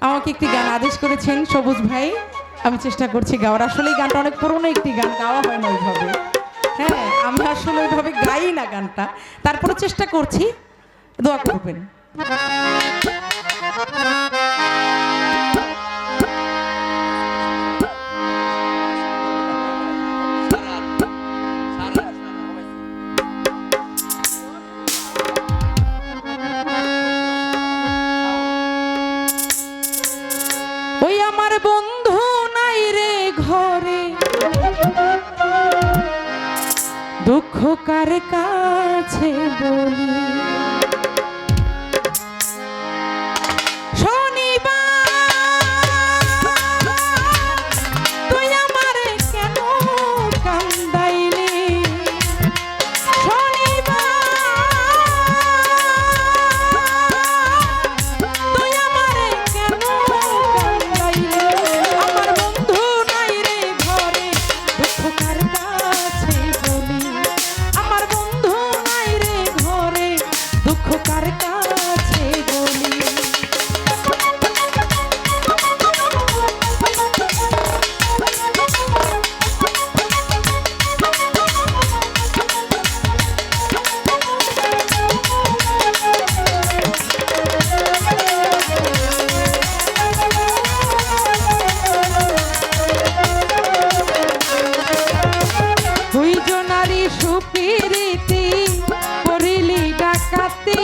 আমাকে একটি গান আদেশ করেছেন সবুজ ভাই। আমি চেষ্টা করছি গাওয়ার। আসলে গানটা অনেক পুরনো একটি গান, গাওয়া হয় না ওইভাবে। হ্যাঁ আমি আসলে ওইভাবে গাই না গানটা। তারপরে চেষ্টা করছি। দোয়া করবেন। দুঃখ কার কাছে বলি? পিরিতি করিলি ডাকাতি